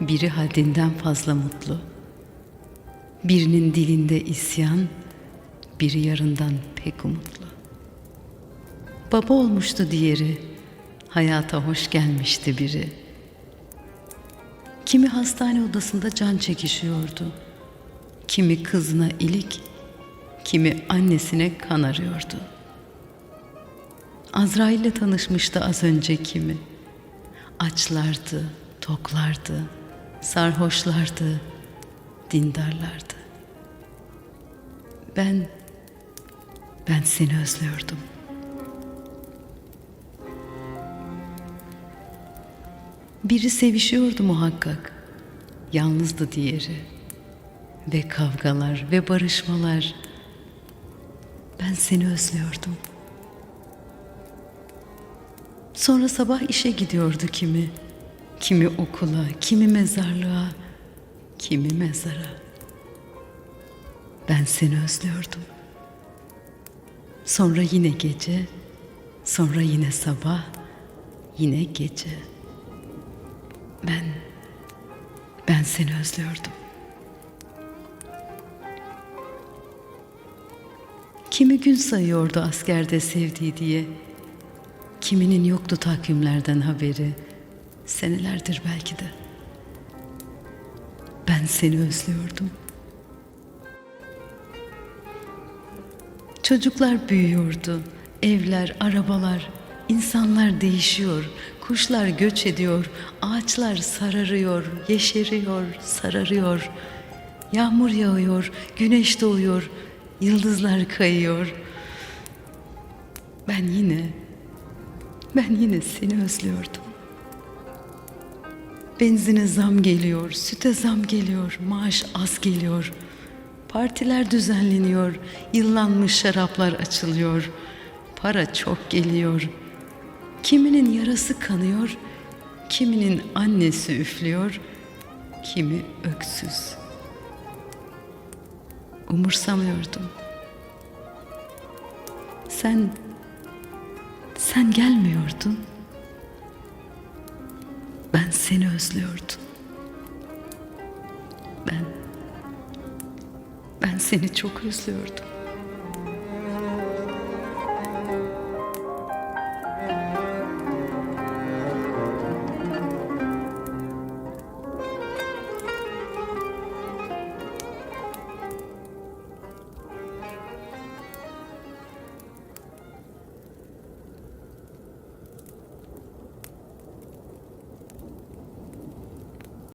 biri haddinden fazla mutlu. Birinin dilinde isyan, biri yarından pek umutlu. Baba olmuştu diğeri, hayata hoş gelmişti biri. Kimi hastane odasında can çekişiyordu. Kimi kızına ilik, kimi annesine kan arıyordu. Azrail'le tanışmıştı az önce kimi. Açlardı, toklardı, sarhoşlardı, dindarlardı. Ben, ben seni özlüyordum. Biri sevişiyordu muhakkak. Yalnızdı diğeri. Ve kavgalar ve barışmalar. Ben seni özlüyordum. Sonra sabah işe gidiyordu kimi. Kimi okula, kimi mezarlığa, kimi mezara. Ben seni özlüyordum. Sonra yine gece, sonra yine sabah, yine gece. Ben, ben seni özlüyordum. Kimi gün sayıyordu askerde sevdiği diye. Kiminin yoktu takvimlerden haberi. Senelerdir belki de. Ben seni özlüyordum. Çocuklar büyüyordu. Evler, arabalar, insanlar değişiyor. Kuşlar göç ediyor. Ağaçlar sararıyor, yeşeriyor, sararıyor. Yağmur yağıyor, güneş doğuyor, yıldızlar kayıyor. Ben yine, ben yine seni özlüyordum. Benzine zam geliyor, süte zam geliyor, maaş az geliyor. Partiler düzenleniyor, yıllanmış şaraplar açılıyor. Para çok geliyor. Kiminin yarası kanıyor, kiminin annesi üflüyor, kimi öksüz. Umursamıyordum. Sen sen gelmiyordun. Ben seni özlüyordum. Ben ben seni çok özlüyordum.